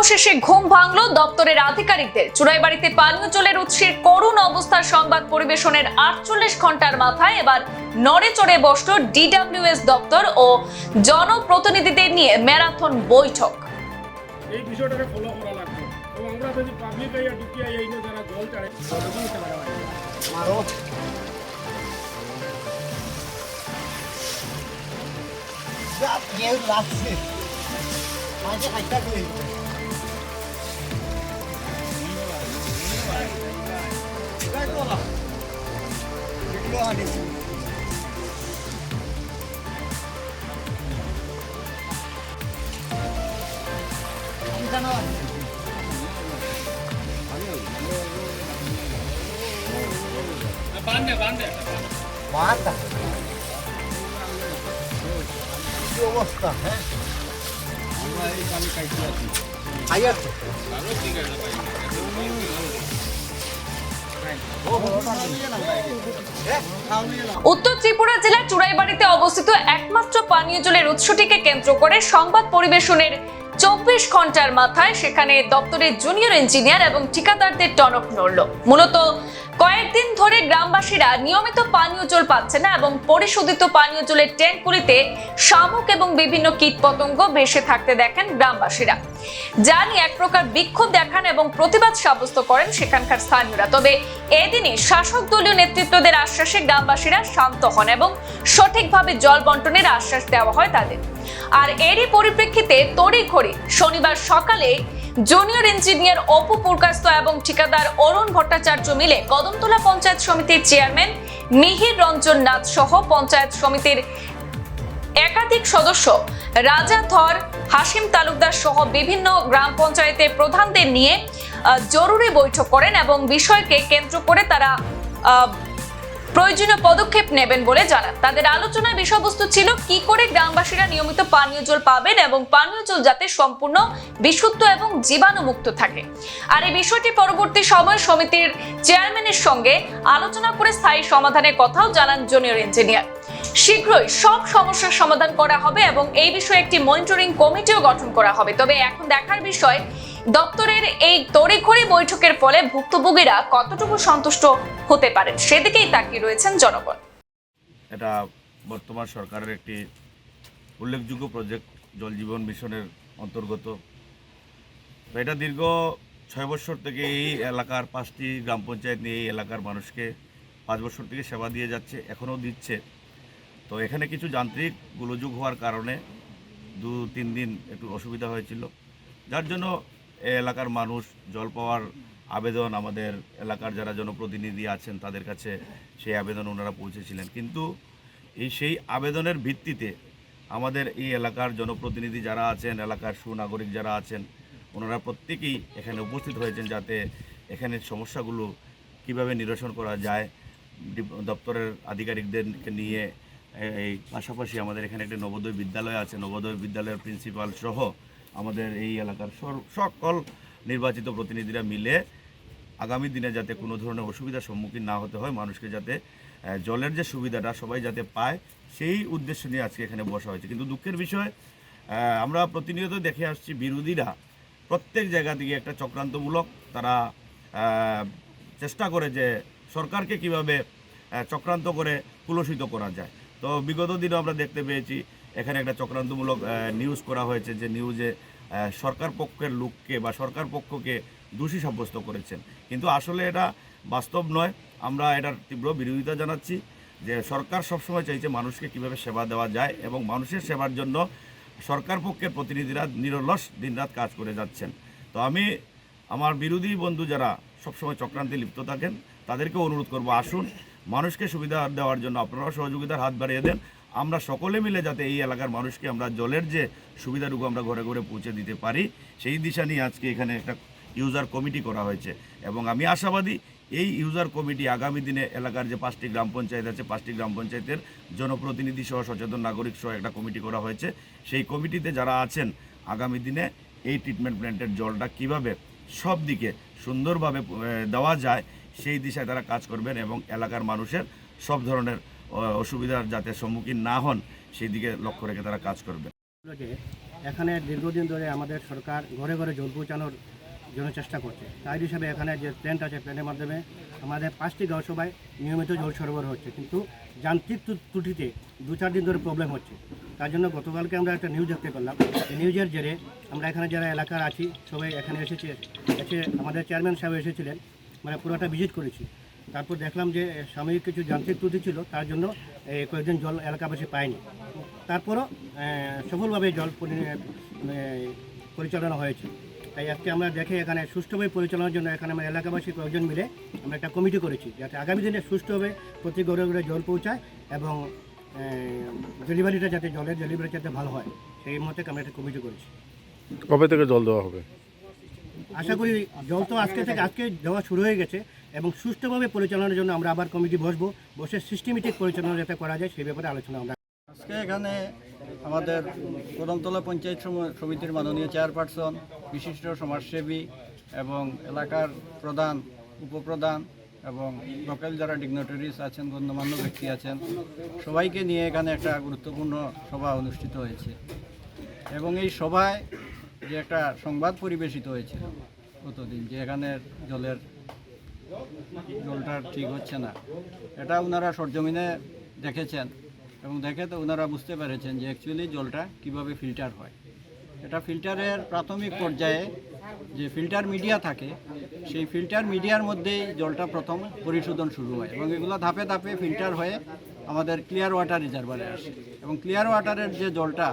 অবশেষে ঘুম ভাঙলো দপ্তরের আধিকারিকদের। চুড়াইবাড়িতে পানীয় জলের উৎসের করুণ অবস্থার সংবাদ পরিবেশনের আটচল্লিশ ঘণ্টার মাথায় এবার নড়ে চড়ে বসল ডিডাব্লিউএস দপ্তর ও জনপ্রতিনিধিদের নিয়ে ম্যারাথন বৈঠক। এই বিষয়টাকে ফলো করা লাগবে। এবং আমরা যদি পাবলিক আইয়া ঢুকিয়া এই যারা জল চাড়ে তাদেরকে নিতে লাগা লাগবে মারো যা কেউ লাগছে মাঝে হাইটা করে মাথা কি অবস্থা হ্যাঁ খাই আছে উত্তর ত্রিপুরা জেলার চুড়াইবাড়িতে অবস্থিত একমাত্র পানীয় জলের উৎসটিকে কেন্দ্র করে সংবাদ পরিবেশনের চব্বিশ ঘণ্টার মাথায় সেখানে দপ্তরের জুনিয়র ইঞ্জিনিয়ার এবং ঠিকাদারদের টনক নড়ল। মূলত কয়েকদিন ধরে গ্রামবাসীরা নিয়মিত পানীয় জল পাচ্ছে না এবং পরিশোধিত পানীয় জলের ট্যাঙ্কগুলিতে শামুক এবং বিভিন্ন কীটপতঙ্গ ভেসে থাকতে দেখেন গ্রামবাসীরা। নিয়ে এক প্রকার বিক্ষোভ দেখান এবং প্রতিবাদ সাব্যস্ত করেন সেখানকার স্থানীয়রা। তবে এদিনই শাসক দলীয় নেতৃত্বদের আশ্বাসে গ্রামবাসীরা শান্ত হন এবং সঠিকভাবে জল বন্টনের আশ্বাস দেওয়া হয় তাদের। আর এরই পরিপ্রেক্ষিতে তড়িঘড়ি শনিবার সকালে জুনিয়র ইঞ্জিনিয়ার অপু পুরকাস্ত এবং ঠিকাদার অরুণ ভট্টাচার্য মিলে কদমতলা পঞ্চায়েত সমিতির চেয়ারম্যান মিহির রঞ্জন নাথ সহ পঞ্চায়েত সমিতির একাধিক সদস্য, রাজা ধর হাসিম তালুকদার সহ বিভিন্ন গ্রাম পঞ্চায়েতের প্রধানদের নিয়ে জরুরি বৈঠক করেন এবং বিষয়কে কেন্দ্র করে তারা প্রয়োজনীয় পদক্ষেপ নেবেন বলে জানান। তাদের আলোচনার বিষয়বস্তু ছিল কি করে গ্রামবাসীরা নিয়মিত পানীয় জল পাবেন এবং পানীয় জল যাতে সম্পূর্ণ বিশুদ্ধ এবং জীবাণুমুক্ত থাকে। আর এই বিষয়টি পরবর্তী সময় সমিতির চেয়ারম্যানের সঙ্গে আলোচনা করে স্থায়ী সমাধানের কথাও জানান জুনিয়র ইঞ্জিনিয়ার। শীঘ্রই সব সমস্যার সমাধান করা হবে এবং এই বিষয়ে একটি মনিটরিং কমিটিও গঠন করা হবে। তবে এখন দেখার বিষয়, দপ্তরের এই তড়িঘড়ি বৈঠকের ফলে ভুক্তভোগীরা কতটুকু সন্তুষ্ট হতে পারেন সেদিকেই তাকিয়ে রয়েছেন জনগণ। এটা বর্তমান সরকারের একটি উল্লেখযোগ্য প্রজেক্ট জল জীবন মিশনের অন্তর্গত। এটা দীর্ঘ ছয় বছর থেকে এই এলাকার পাঁচটি গ্রাম পঞ্চায়েত নিয়ে এই এলাকার মানুষকে পাঁচ বছর থেকে সেবা দিয়ে যাচ্ছে, এখনও দিচ্ছে। তো এখানে কিছু যান্ত্রিক গোলযোগ হওয়ার কারণে দু, তিন দিন একটু অসুবিধা হয়েছিল। যার জন্য এলাকার মানুষ জল পাওয়ার আবেদন, আমাদের এলাকার যারা জনপ্রতিনিধি আছেন তাদের কাছে সেই আবেদন ওনারা পৌঁছেছিলেন। কিন্তু এই সেই আবেদনের ভিত্তিতে আমাদের এই এলাকার জনপ্রতিনিধি যারা আছেন, এলাকার সুনাগরিক যারা আছেন, ওনারা প্রত্যেকেই এখানে উপস্থিত হয়েছেন যাতে এখানে সমস্যাগুলো কীভাবে নিরসন করা যায়। দপ্তরের আধিকারিকদেরকে নিয়ে এই পাশাপাশি আমাদের এখানে একটি নবোদয় বিদ্যালয় আছে, নবোদয় বিদ্যালয়ের প্রিন্সিপাল সহ আমাদের এই এলাকার সকল নির্বাচিত প্রতিনিধিরা মিলে আগামী দিনে যাতে কোনো ধরনের অসুবিধার সম্মুখীন না হতে হয়, মানুষকে যাতে জলের যে সুবিধাটা সবাই যাতে পায়, সেই উদ্দেশ্য নিয়ে আজকে এখানে বসা হয়েছে। কিন্তু দুঃখের বিষয় আমরা প্রতিনিয়ত দেখে আসছি বিরোধীরা প্রত্যেক জায়গা থেকে একটা চক্রান্তমূলক তারা চেষ্টা করে যে সরকারকে কীভাবে চক্রান্ত করে কুলসিত করা যায়। তো বিগত দিনে আমরা দেখতে পেয়েছি, এখানে একটা চক্রান্তমূলক নিউজ করা হয়েছে যে নিউজে সরকার পক্ষের লোককে বা সরকার পক্ষকে দোষী সাব্যস্ত করেছেন। কিন্তু আসলে এটা বাস্তব নয়। আমরা এটার তীব্র বিরোধিতা জানাচ্ছি যে সরকার সবসময় চাইছে মানুষকে কীভাবে সেবা দেওয়া যায় এবং মানুষের সেবার জন্য সরকার পক্ষের প্রতিনিধিরা নিরলস দিনরাত কাজ করে যাচ্ছেন। তো আমি আমার বিরোধী বন্ধু যারা সবসময় চক্রান্তে লিপ্ত থাকেন তাদেরকে অনুরোধ করব, আসুন মানুষকে সুবিধা দেওয়ার জন্য আপনারাও সহযোগিতার হাত বাড়িয়ে দেন। আমরা সকলে মিলে যাতে এই এলাকার মানুষকে আমরা জলের যে সুবিধাটুকু আমরা ঘরে ঘরে পৌঁছে দিতে পারি, সেই দিশা নিয়ে আজকে এখানে একটা ইউজার কমিটি করা হয়েছে। এবং আমি আশাবাদী এই ইউজার কমিটি আগামী দিনে এলাকার যে পাঁচটি গ্রাম পঞ্চায়েত আছে, পাঁচটি গ্রাম পঞ্চায়েতের জনপ্রতিনিধি সহ সচেতন নাগরিক সহ একটা কমিটি করা হয়েছে। সেই কমিটিতে যারা আছেন, আগামী দিনে এই ট্রিটমেন্ট প্ল্যান্টের জলটা কীভাবে সব দিকে সুন্দরভাবে দেওয়া যায় সেই দিশায় তারা কাজ করবেন এবং এলাকার মানুষের সব ধরনের অসুবিধার যাতে সম্মুখীন না হন, সেই দিকে লক্ষ্য রেখে তারা কাজ করবেন। এখানে দীর্ঘদিন ধরে আমাদের সরকার ঘরে ঘরে জল পৌঁছানোর জন্য চেষ্টা করছে। তাই হিসাবে এখানে যে প্ল্যান্ট আছে প্ল্যান্টের মাধ্যমে আমাদের পাঁচটি গাঁও সভায় নিয়মিত জল সরবরাহ হচ্ছে। কিন্তু যান্ত্রিক ত্রুটিতে দু চার দিন ধরে প্রবলেম হচ্ছে। তার জন্য গতকালকে আমরা একটা নিউজ দেখতে পেলাম। এই নিউজের জেরে আমরা এখানে যারা এলাকার আছি, সবাই এখানে এসেছে, এসে আমাদের চেয়ারম্যান সাহেব এসেছিলেন। মানে পুরোটা ভিজিট করেছি। তারপর দেখলাম যে সাময়িক কিছু যান্ত্রিক ত্রুটি ছিল তার জন্য কয়েকদিন জল এলাকাবাসী পায়নি। তারপরও সফলভাবে জল এ, পরিচালনা হয়েছে। তাই আজকে আমরা দেখে এখানে সুষ্ঠুভাবে পরিচালনার জন্য এখানে আমরা এলাকাবাসী কয়েকজন মিলে আমরা একটা কমিটি করেছি যাতে আগামী দিনে সুষ্ঠুভাবে প্রতি ঘরে ঘরে জল পৌঁছায় এবং ডেলিভারিটা যাতে জলের ডেলিভারি যাতে ভালো হয় সেই মতে আমরা একটা কমিটি করেছি। কবে থেকে জল দেওয়া হবে? আশা করি জল তো আজকে থেকে আজকে দেওয়া শুরু হয়ে গেছে এবং সুষ্ঠুভাবে পরিচালনার জন্য আমরা আবার কমিটি বসবো। বসে সিস্টেমেটিক পরিচালনা যাতে করা যায় সেই ব্যাপারে আলোচনা আমরা আজকে এখানে আমাদের কদমতলা পঞ্চায়েত সম- সমিতির মাননীয় চেয়ারপারসন, বিশিষ্ট সমাজসেবী এবং এলাকার প্রধান, উপপ্রধান এবং লোকাল যারা ডিগনেটারিজ আছেন, গণ্যমান্য ব্যক্তি আছেন, সবাইকে নিয়ে এখানে একটা গুরুত্বপূর্ণ সভা অনুষ্ঠিত হয়েছে। এবং এই সভায় যে একটা সংবাদ পরিবেশিত হয়েছে গতদিন, যে এখানে জলের জলটা ঠিক হচ্ছে না। এটা ওনারা সরজমিনে দেখেছেন এবং দেখে তো ওনারা বুঝতে পেরেছেন যে অ্যাকচুয়ালি জলটা কীভাবে ফিল্টার হয়। এটা ফিল্টারের প্রাথমিক পর্যায়ে যে ফিল্টার মিডিয়া থাকে, সেই ফিল্টার মিডিয়ার মধ্যেই জলটা প্রথম পরিশোধন শুরু হয় এবং এগুলো ধাপে ধাপে ফিল্টার হয়ে আমাদের ক্লিয়ার ওয়াটার রিজার্ভারে আসে। এবং ক্লিয়ার ওয়াটারের যে জলটা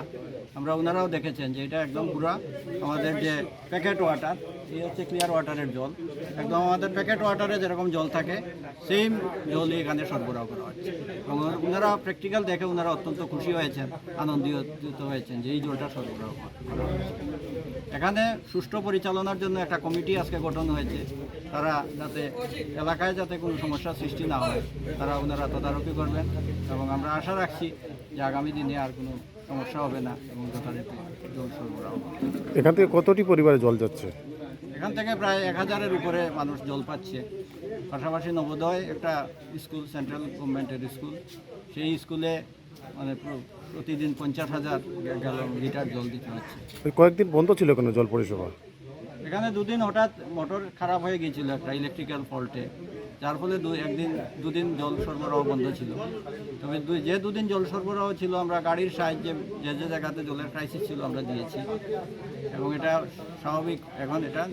আমরা ওনারাও দেখেছেন যে এটা একদম পুরো আমাদের যে প্যাকেট ওয়াটার এই হচ্ছে ক্লিয়ার ওয়াটারের জল। একদম আমাদের প্যাকেট ওয়াটারে যেরকম জল থাকে সেম জলই এখানে সরবরাহ করা হচ্ছে এবং ওনারা প্র্যাকটিক্যাল দেখে ওনারা অত্যন্ত খুশি হয়েছেন, আনন্দিত হয়েছেন যে এই জলটা সরবরাহ করা এখানে সুষ্ঠু পরিচালনার জন্য একটা কমিটি আজকে গঠন হয়েছে। তারা যাতে এলাকায় যাতে কোনো সমস্যার সৃষ্টি না হয়, তারা ওনারা তদারকি করবেন। এবং আমরা আশা রাখছি যে আগামী দিনে আর কোনো সমস্যা হবে না এবং জল সরবরাহ এখান থেকে কতটি পরিবারে জল যাচ্ছে? এখান থেকে প্রায় এক হাজারের উপরে মানুষ জল পাচ্ছে। পাশাপাশি নবোদয় একটা স্কুল সেন্ট্রাল গভর্নমেন্টের স্কুল। সেই স্কুলে মানে প্রতিদিন পঞ্চাশ হাজার গ্যালন লিটার জল দিতে হচ্ছে। কয়েকদিন বন্ধ ছিল কেন জল পরিষেবা? এখানে দুদিন হঠাৎ মোটর খারাপ হয়ে গিয়েছিল একটা ইলেকট্রিক্যাল ফল্টে যার ফলে দু একদিন দুদিন জল সরবরাহ বন্ধ ছিল। তবে যে দুদিন জল সরবরাহ ছিল আমরা গাড়ির সাহায্যে যে যে জায়গাতে জলের ক্রাইসিস ছিল আমরা দিয়েছি। এবং এটা স্বাভাবিক এখন এটা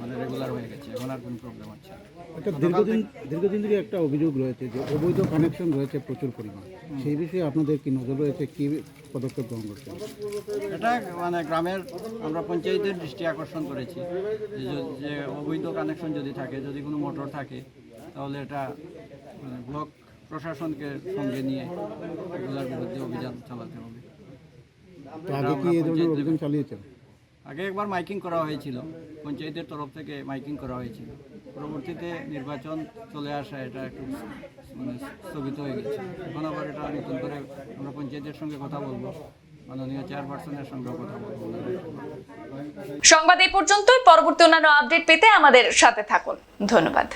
মানে রেগুলার হয়ে গেছে এখন আর কোনো প্রবলেম হচ্ছে। একটা দীর্ঘদিন দীর্ঘদিন থেকে একটা অভিযোগ রয়েছে যে অবৈধ কানেকশন রয়েছে প্রচুর পরিমাণ। সেই বিষয়ে আপনাদের কি নজর রয়েছে? কি পদক্ষেপ গ্রহণ করছে এটা মানে গ্রামের আমরা পঞ্চায়েতের দৃষ্টি আকর্ষণ করেছি। যে অবৈধ কানেকশন যদি থাকে যদি কোনো মোটর থাকে তাহলে এটা মানে ব্লক প্রশাসনকে সঙ্গে নিয়ে এগুলোর বিরুদ্ধে অভিযান চালাতে হবে। আগে একবার মাইকিং করা হয়েছিল পঞ্চায়েতের তরফ থেকে মাইকিং করা হয়েছিল। পরবর্তীতে নির্বাচন চলে আসা এটা একটু মানে স্থগিত হয়ে গেছে। এখন আবার এটা নতুন করে আমরা পঞ্চায়েতের সঙ্গে কথা বলব মাননীয় চেয়ারপারসনের সঙ্গে কথা বলব। সংবাদ এই পর্যন্তই। পরবর্তী অন্যান্য আপডেট পেতে আমাদের সাথে থাকুন। ধন্যবাদ।